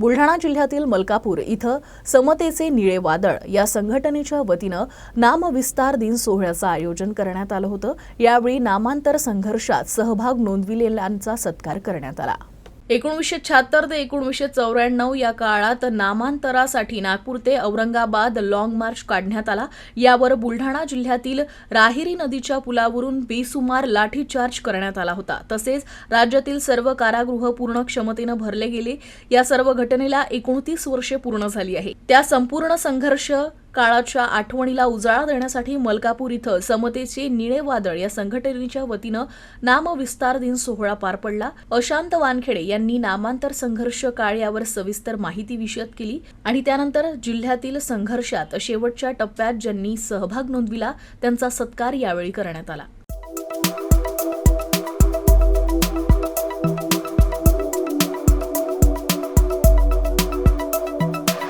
बुलढाणा जिल्ह्यातील मलकापूर इथं समतेचे निळे वादळ या संघटनेच्या वतीनं नामविस्तार दिन सोहळ्याचं आयोजन करण्यात आलं होतं. यावेळी नामांतर संघर्षात सहभाग नोंदविलेल्यांचा सत्कार करण्यात आला. एकोणीसशे शहात्तर ते एकोणीसशे चौऱ्याण्णव या काळात नामांतरासाठी नागपूर ते औरंगाबाद लाँग मार्च काढण्यात आला. यावर बुलढाणा जिल्ह्यातील राहिरी नदीच्या पुलावरून बेसुमार लाठीचार्ज करण्यात आला होता. तसेच राज्यातील सर्व कारागृह पूर्ण क्षमतेनं भरले गेले. या सर्व घटनेला एकोणतीस वर्षे पूर्ण झाली आहे. त्या संपूर्ण संघर्ष काळाच्या आठवणीला उजाळा देण्यासाठी मलकापूर इथं समतेचे निळे वादळ या संघटनेच्या वतीनं नामविस्तार दिन सोहळा पार पडला. अशांत वानखेडे यांनी नामांतर संघर्ष काळ यावर सविस्तर माहिती विषद केली आणि त्यानंतर जिल्ह्यातील संघर्षात शेवटच्या टप्प्यात ज्यांनी सहभाग नोंदविला त्यांचा सत्कार यावेळी करण्यात आला.